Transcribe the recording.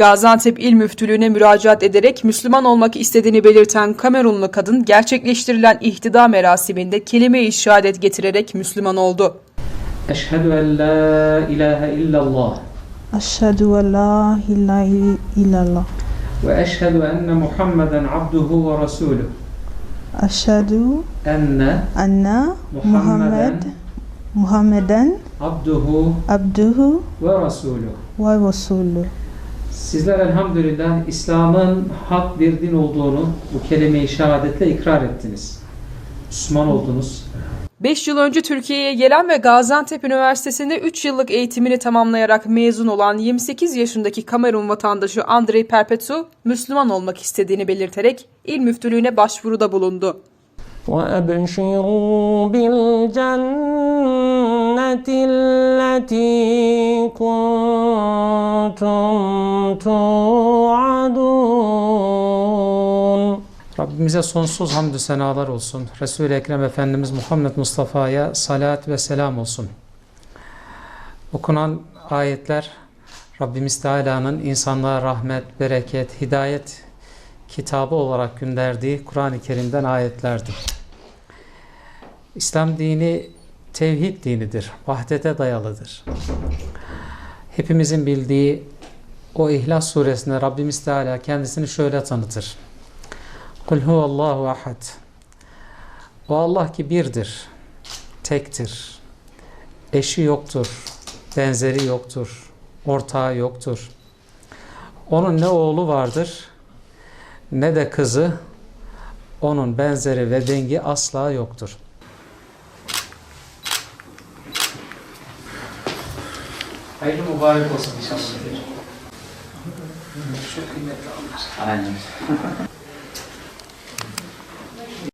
Gaziantep İl Müftülüğü'ne müracaat ederek Müslüman olmak istediğini belirten Kamerunlu kadın gerçekleştirilen ihtida merasiminde kelime-i şehadet getirerek Müslüman oldu. Eşhedü en la ilahe illallah. Eşhedü en la ilahe illallah. Ve eşhedü enne Muhammeden abduhu ve rasulü. Eşhedü enne enne Muhammed Muhammeden abduhu abduhu ve rasulü ve rasulü. Sizler elhamdülillah İslam'ın hak bir din olduğunu bu kelime-i şehadetle ikrar ettiniz. Müslüman oldunuz. 5 yıl önce Türkiye'ye gelen ve Gaziantep Üniversitesi'nde 3 yıllık eğitimini tamamlayarak mezun olan 28 yaşındaki Kamerun vatandaşı Andrei Perpetu, Müslüman olmak istediğini belirterek il müftülüğüne başvuruda bulundu. وأبشروا بالجنة التي كنتم kuntum tu'adun. Rabbimize sonsuz hamdü senalar olsun. Resul-i Ekrem Efendimiz Muhammed Mustafa'ya salat ve selam olsun. Okunan ayetler Rabbimiz Teala'nın insanlara rahmet, bereket, hidayet kitabı olarak gönderdiği Kur'an-ı Kerim'den ayetlerdir. İslam dini tevhid dinidir, vahdete dayalıdır. Hepimizin bildiği o İhlas suresinde Rabbimiz Teala kendisini şöyle tanıtır. Kul huvallahu ahad. O Allah ki birdir, tektir. Eşi yoktur, benzeri yoktur, ortağı yoktur. Onun ne oğlu vardır, ne de kızı, onun benzeri ve dengi asla yoktur. Hayırlı mübarek olsun inşallah. Çok kıymetli anlar. Aynen.